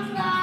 감사합니다.